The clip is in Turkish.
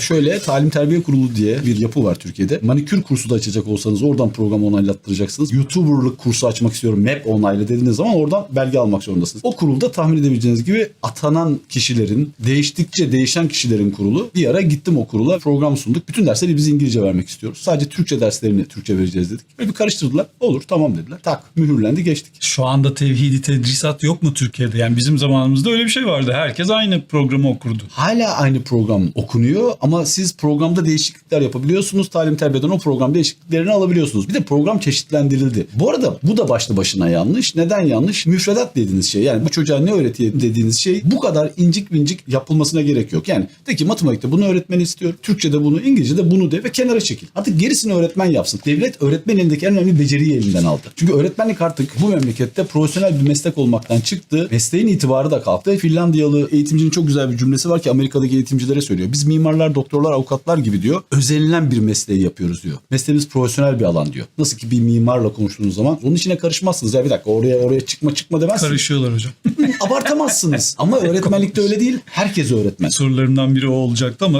Şöyle talim terbiye kurulu diye bir yapı var Türkiye'de. Manikür kursu da açacak olsanız oradan program onaylattıracaksınız. YouTuber'lık kursu açmak istiyorum map onayla dediğiniz zaman oradan belge almak zorundasınız. O kurulda tahmin edebileceğiniz gibi atanan kişilerin, değiştikçe değişen kişilerin kurulu. Bir ara gittim o kurula program sunduk. Bütün dersleri biz İngilizce vermek istiyoruz. Sadece Türkçe derslerini Türkçe vereceğiz dedik. Ve bir karıştırdılar. Olur tamam dediler. Tak mühürlendi geçtik. Şu anda tevhidi tedrisat yok mu Türkiye'de? Yani bizim zamanımızda öyle bir şey vardı. Herkes aynı programı okurdu. Hala aynı program okunuyor ama siz programda değişiklikler yapabiliyorsunuz. Talim terbiyeden o program değişikliklerini alabiliyorsunuz. Bir de program çeşitlendirildi. Bu arada bu da başlı başına yanlış. Neden yanlış? Müfredat dediğiniz şey yani bu çocuğa ne öğretiyor dediğiniz şey bu kadar incik vincik yapılmasına gerek yok. Yani de ki matematikte bunu öğretmeni istiyor. Türkçe'de bunu, İngilizce'de bunu de ve kenara çekil. Artık gerisini öğretmen yapsın. Devlet öğretmen elindeki en önemli beceriyi elinden aldı. Çünkü öğretmenlik artık bu memlekette profesyonel bir meslek olmaktan çıktı. Mesleğin itibarı da kalktı. Finlandiyalı eğitimcinin çok güzel bir cümlesi var ki Amerika'daki eğitimcilere söylüyor. Biz mimarlar, doktorlar, avukatlar gibi diyor. Özenilen bir mesleği yapıyoruz diyor. Mesleğimiz profesyonel bir alan diyor. Nasıl ki bir mimarla konuştuğunuz zaman onun içine karışmazsınız. Ya bir dakika oraya oraya çıkma çıkma demezsiniz. Karışıyorlar hocam. Abartamazsınız. Ama öğretmenlikte öyle değil. Herkes öğretmen. Sorularımdan biri o olacaktı ama